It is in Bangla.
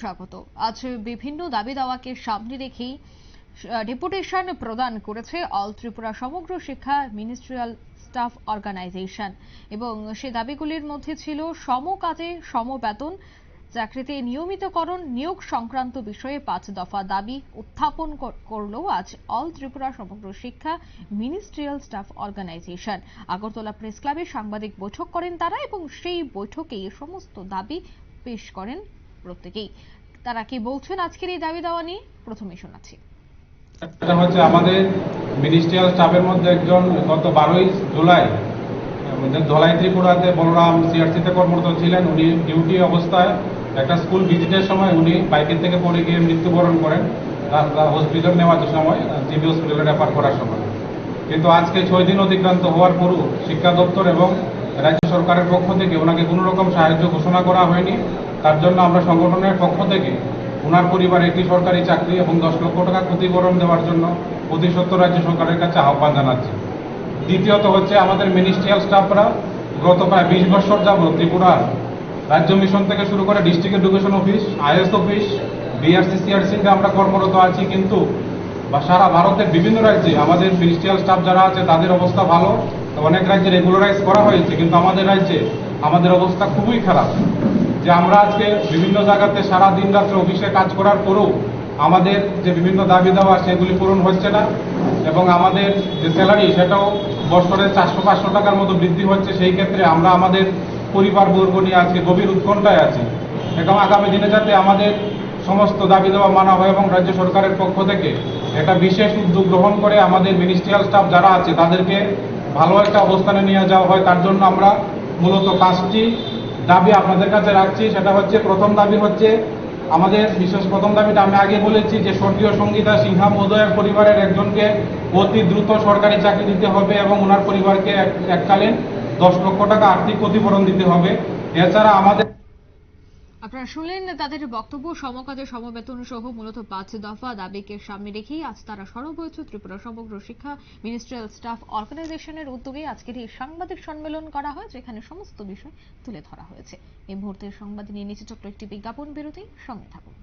স্বাগত। আজ বিভিন্ন দাবি দাওয়াকে সামনে রেখেই ডেপুটেশন প্রদান করেছে all Tripura Samagra Shiksha ministerial staff organisation. এবং সে দাবিগুলির মধ্যে ছিল সম কাজে সম বেতন চাকরিতে নিয়মিতকরণ, নিয়োগ সংক্রান্ত বিষয়ে পাঁচ দফা দাবি উত্থাপন কর- করল আজ all Tripura Samagra Shiksha ministerial staff organisation. Agartala press ক্লাবে সাংবাদিক বৈঠক করেন তারা এবং সেই বৈঠকে সমস্ত দাবি পেশ করেন প্রত্যেকেই। তারা কি বলছেন আজকের এই দাবি দাওয়া নিয়ে? প্রথমে শোনাচ্ছি। এটা হচ্ছে আমাদের মিনিস্ট্রিয়াল স্টাফের মধ্যে একজন গত বারোই জুলাই ধলাই ত্রিপুরাতে বলরাম সিআরসিতে কর্মরত ছিলেন। উনি ডিউটি অবস্থায় একটা স্কুল ভিজিটের সময় উনি বাইকের থেকে পড়ে গিয়ে মৃত্যুবরণ করেন হসপিটাল নেওয়ার সময় জিবি হসপিটালে রেফার করার সময়। কিন্তু আজকে ছয় দিন অতিক্রান্ত হওয়ার পরও শিক্ষা দপ্তর এবং রাজ্য সরকারের পক্ষ থেকে ওনাকে কোনো রকম সাহায্য ঘোষণা করা হয়নি। তার জন্য আমরা সংগঠনের পক্ষ থেকে ওনার পরিবার একটি সরকারি চাকরি এবং দশ লক্ষ টাকা ক্ষতিপূরণ দেওয়ার জন্য অতি সত্তর রাজ্য সরকারের কাছে আহ্বান জানাচ্ছি। দ্বিতীয়ত হচ্ছে আমাদের মিনিস্ট্রিয়াল স্টাফরা গত প্রায় বিশ বছর যাবত ত্রিপুরার রাজ্য মিশন থেকে শুরু করে district education office IS office BRC সিআরসিতে আমরা কর্মরত আছি কিন্তু বা সারা ভারতের বিভিন্ন রাজ্যে আমাদের মিনিস্ট্রিয়াল স্টাফ যারা আছে তাদের অবস্থা ভালো। অনেক রাজ্যে রেগুলারাইজ করা হয়েছে, কিন্তু আমাদের রাজ্যে আমাদের অবস্থা খুবই খারাপ। যে আমরা আজকে বিভিন্ন জায়গাতে সারা দিন রাত্রে অফিসে কাজ করার পরেও আমাদের যে বিভিন্ন দাবি দেওয়া, সেগুলি পূরণ হচ্ছে না এবং আমাদের যে স্যালারি সেটাও বছরে চারশো, পাঁচশো টাকার মতো বৃদ্ধি হচ্ছে। সেই ক্ষেত্রে আমরা আমাদের পরিবারবর্গ নিয়ে আজকে গভীর উৎকণ্ঠায় আছি। এবং আগামী দিনে যাতে আমাদের সমস্ত দাবি দেওয়া মানা হয় এবং রাজ্য সরকারের পক্ষ থেকে একটা বিশেষ উদ্যোগ গ্রহণ করে আমাদের মিনিস্ট্রিয়াল স্টাফ যারা আছে, তাদেরকে ভালো একটা অবস্থানে নিয়ে যাওয়া হয়, তার জন্য আমরা মূলত পাঁচটি দাবি আপনাদের কাছে রাখছি। সেটা হচ্ছে, প্রথম দাবি হচ্ছে, আমাদের বিশেষ প্রথম দাবিটা আমি আগে বলেছি যে স্বর্গীয় সঙ্গীতা সিংহা মহোদয়ের পরিবারের একজনকে অতি দ্রুত সরকারি চাকরি দিতে হবে এবং ওনার পরিবারকে এক- এককালীন দশ লক্ষ টাকা আর্থিক ক্ষতিপূরণ দিতে হবে। এছাড়া আমাদের আপনারা শুনলেন তাদের বক্তব্য, সমকাজে সমবেতন সহ মূলত পাঁচ দফা দাবিকে সামনে রেখেই আজ তারা সরব হয়েছে ত্রিপুরা সমগ্র শিক্ষা মিনিস্ট্রিয়াল স্টাফ অর্গানাইজেশনের উদ্যোগে আজকের এই সাংবাদিক সম্মেলন করা হয়, যেখানে সমস্ত বিষয় তুলে ধরা হয়েছে। এই মুহূর্তে সংবাদ নিয়ে নিচে ছোট্ট একটি বিজ্ঞাপন বিরতি, সঙ্গে থাকুন।